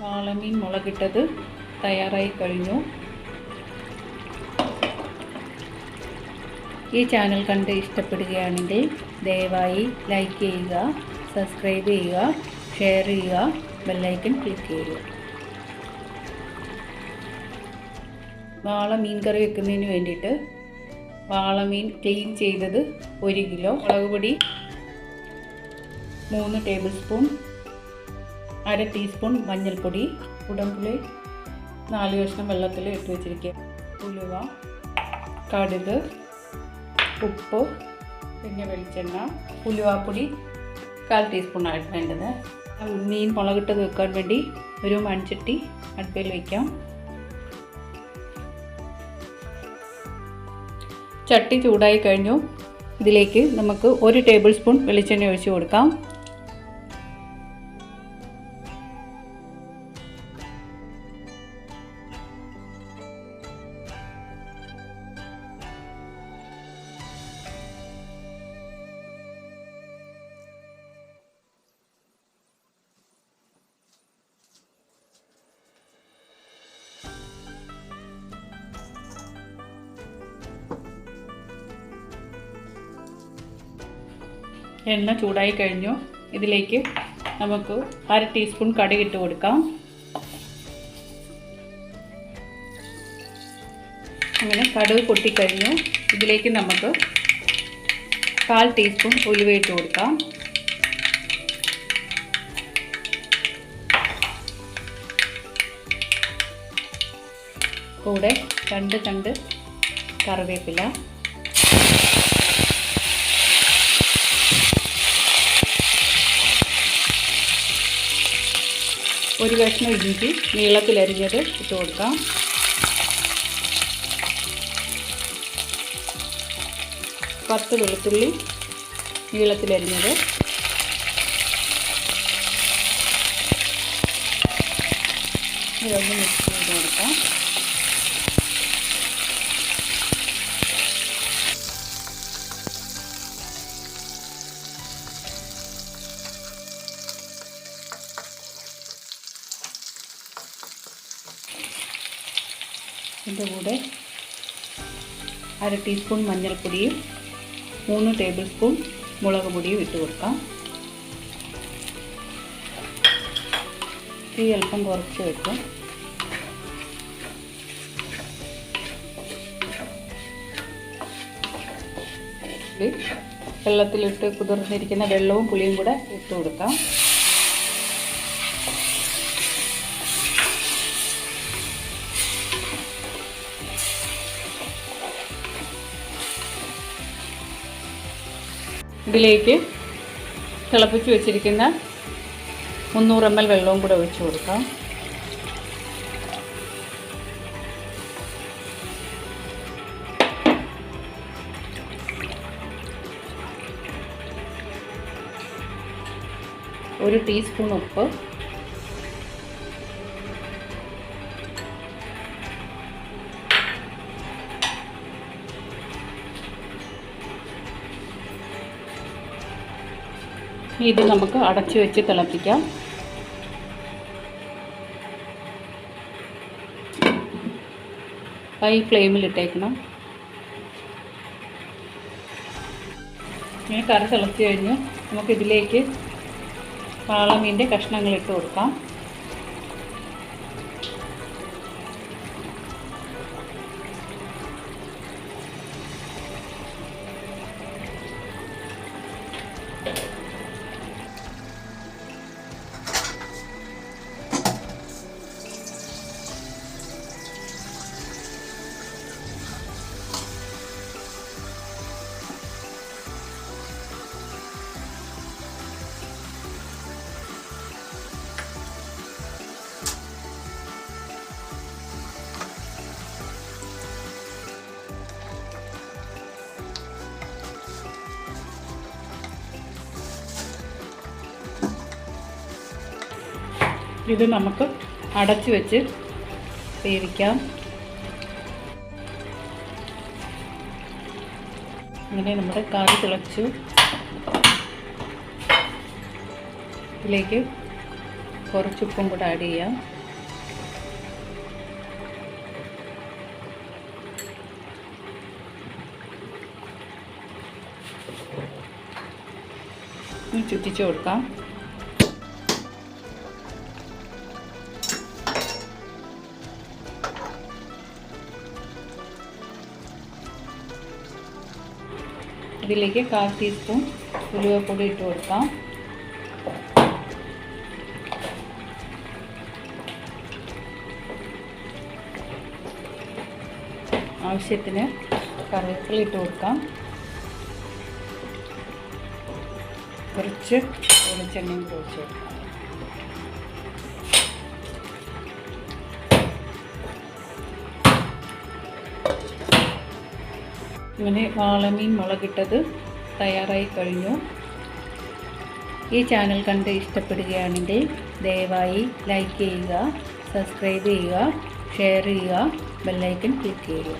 വാളമീൻ മുളകിട്ടത് തയ്യാറായി കഴിഞ്ഞു. ഈ ചാനൽ കണ്ട് ഇഷ്ടപ്പെടുകയാണെങ്കിൽ ദയവായി ലൈക്ക് ചെയ്യുക സബ്സ്ക്രൈബ് ചെയ്യുക ഷെയർ ചെയ്യുക ബെല്ലൈക്കൺ ക്ലിക്ക് ചെയ്യുക. വാള മീൻ കറി വെക്കുന്നതിന് വേണ്ടിയിട്ട് വാളമീൻ ക്ലീൻ ചെയ്തത് ഒരു കിലോ. മുളക് പൊടി മൂന്ന് ടേബിൾ സ്പൂൺ. അര ടീസ്പൂൺ മഞ്ഞൾപ്പൊടി ഉടമ്പുളി നാല് കഷ്ണം വെള്ളത്തിൽ ഇട്ട് വെച്ചിരിക്കുക. ഉലുവ കടുക് ഉപ്പ് പിന്നെ വെളിച്ചെണ്ണ ഉലുവാപ്പൊടി കാൽ ടീസ്പൂണായിട്ട് വേണ്ടത്. മീൻ മുളകിട്ടത് വെക്കാൻ വേണ്ടി ഒരു മൺചട്ടി അടുപ്പിൽ വയ്ക്കാം ചട്ടി ചൂടായി കഴിഞ്ഞു. ഇതിലേക്ക് നമുക്ക് ഒരു ടേബിൾ സ്പൂൺ വെളിച്ചെണ്ണ ഒഴിച്ച് കൊടുക്കാം. എണ്ണ ചൂടായി കഴിഞ്ഞു. ഇതിലേക്ക് നമുക്ക് അര ടീസ്പൂൺ കടുകിട്ട് കൊടുക്കാം. അങ്ങനെ കടുക് പൊട്ടിക്കഴിഞ്ഞു. ഇതിലേക്ക് നമുക്ക് കാൽ ടീസ്പൂൺ ഉലുവയിട്ട് കൊടുക്കാം. കൂടെ രണ്ട് രണ്ട് കറിവേപ്പില. ഒരു കഷ്ണം ഇഞ്ചി നീളത്തിലരിഞ്ഞത് ഇട്ട് കൊടുക്കാം. പത്ത് വെളുത്തുള്ളി നീളത്തിലരിഞ്ഞത്. ഇതൊന്ന് മിക്സ് ചെയ്ത് കൊടുക്കാം. ഇതിന്റെ കൂടെ അര ടീസ്പൂൺ മഞ്ഞൾപ്പൊടിയും മൂന്ന് ടേബിൾ സ്പൂൺ മുളക് പൊടിയും ഇട്ട് കൊടുക്കാം. തീ അല്പം കുറച്ച് വെക്കും. വെള്ളത്തിലിട്ട് കുതിർന്നിരിക്കുന്ന വെള്ളവും പുളിയും കൂടെ ഇട്ട് കൊടുക്കാം. ഇതിലേക്ക് തിളപ്പിച്ച് വെച്ചിരിക്കുന്ന മുന്നൂറ് എം എൽ വെള്ളവും കൂടെ ഒഴിച്ച് കൊടുക്കാം. ഒരു ടീസ്പൂൺ ഉപ്പ് ഇത് നമുക്ക് അടച്ചു വെച്ച് തിളപ്പിക്കാം. ഹൈ ഫ്ലെയിമിൽ ഇട്ടേക്കണം. ഇങ്ങനെ കറി തിളച്ച് കഴിഞ്ഞ് നമുക്കിതിലേക്ക് പാളമീന്റെ കഷ്ണങ്ങൾ ഇട്ട് കൊടുക്കാം. ഇത് നമുക്ക് അടച്ചു വെച്ച് വേവിക്കാം. അങ്ങനെ നമ്മുടെ കറി തിളച്ചു. ഇതിലേക്ക് കുറച്ച് ഉപ്പും കൂടെ ആഡ് ചെയ്യാം. ചുറ്റിച്ചു കൊടുക്കാം. ഇതിലേക്ക് കാൽ ടീസ്പൂൺ ഉലുവപ്പൊടി ഇട്ട് കൊടുക്കാം. ആവശ്യത്തിന് കറിവേപ്പില ഇട്ട് കൊടുക്കാം. കുറച്ച് വെളിച്ചെണ്ണയും കുറച്ച് കൊടുക്കാം. ഇങ്ങനെ വാളമീൻ മുളകിട്ടത് തയ്യാറായി കഴിഞ്ഞു. ഈ ചാനൽ കണ്ട് ഇഷ്ടപ്പെടുകയാണെങ്കിൽ ദയവായി ലൈക്ക് ചെയ്യുക സബ്സ്ക്രൈബ് ചെയ്യുക ഷെയർ ചെയ്യുക ബെല്ലൈക്കൺ ക്ലിക്ക് ചെയ്യുക.